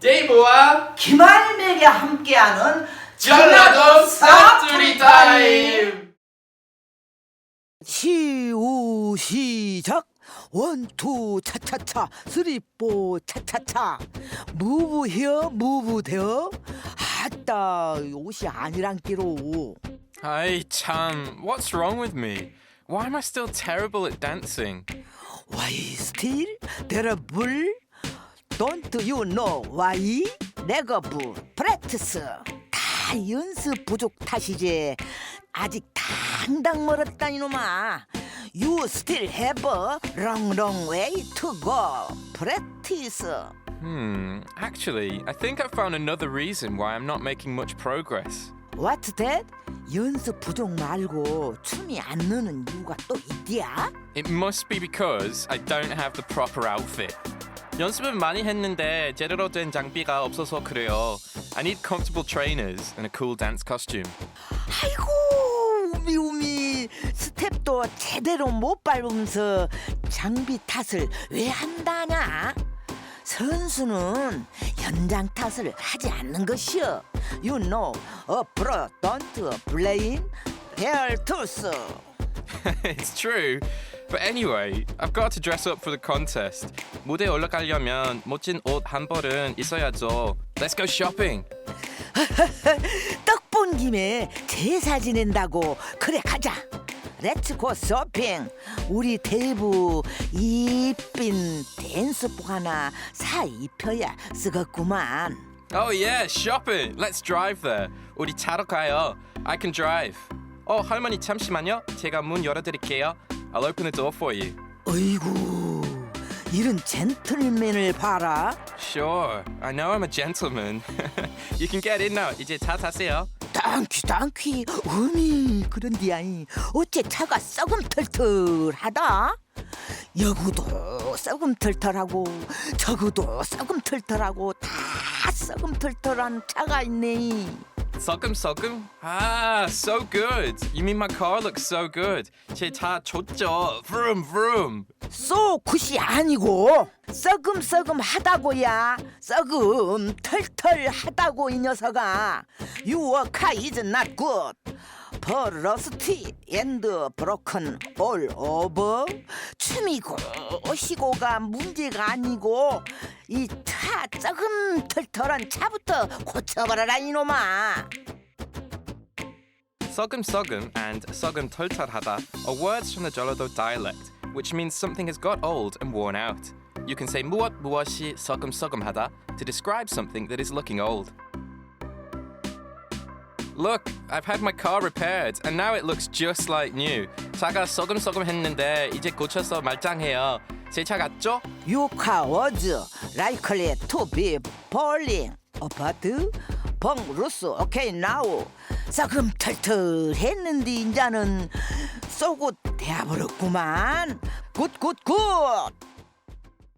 데이브와 김할맥이 함께하는 전라도 사투리 타임. 시우 시작 원투 차차차 쓰리포 차차차 무브 히어 무브 데어 아따 옷이 아니란기로 Hi, Cham. What's wrong with me? Why am I still terrible at dancing? 와이 스 틸 데러블 돈트 유노 와이 네거부 프랙티스 다 연습 부족 탓이지 아직 당당 멀었다 이놈아 You still have a long long way to go practice Hmm. Actually, I think I found another reason why I'm not making much progress. What's that? 연습 부족 말고 춤이 안 느는 이유가 또 있디야? It must be because I don't have the proper outfit. 연습은 많이 했는데 제대로 된 장비가 없어서 그래요. I need comfortable trainers and a cool dance costume. 아이고 우미 우미 스텝도 제대로 못 밟으면서 장비 탓을 왜 한다냐? 선수는 연장 탓을 하지 않는 것이여. You know, a pro don't blame their tools. it's true. But anyway, I've got to dress up for the contest. 무대에 올라가려면 멋진 옷 한 벌은 있어야죠. Let's go shopping. 떡 본 김에 제사 지낸다고 그래 가자. 렛츠고 쇼핑. 우리 대부 이쁜 댄스복 하나 사 입혀야 쓰겠구만. Oh yeah, shopping. Let's drive there. 우리 차로 가요. I can drive. 어, 할머니 잠시만요. 제가 문 열어드릴게요. I'll open the door for you. 어이구 이런 젠틀맨을 봐라. Sure. I know I'm a gentleman. you can get in now. 이제 차 타세요. 땅퀴 땅퀴 어미 그런디야이 어째 차가 썩음 털털하다 여구도 썩음 털털하고 저구도 썩음 털털하고 다 썩음 털털한 차가 있네 썩음 썩음? Ah, so good. You mean my car looks so good. 제차 좋죠. Vroom vroom. 쏘 굿이 아니고 썩음 썩음 하다고야 썩음 털털 하다고 이 녀석아 Your car is not good Rusty and broken all over 춤이고 시고가 문제가 아니고 이 차 썩음털털한 차부터 고쳐버려라 이놈아 썩음 썩음 and 썩음 털털하다 are words from the Jeollado dialect, which means something has got old and worn out. You can say 무엇 무엇이 썩음 썩음하다 to describe something that is looking old. Look, I've had my car repaired and now it looks just like new. 차가 썩음 썩음 했는데 이제 고쳐서 말짱해요. 제차 같죠? 유카 워즈 라이클리 투비 폴링 어파트 벙 루스 오케이 나우. 썩음 털털 했는데 인자는 쏘고 대버렸구만. 굿굿굿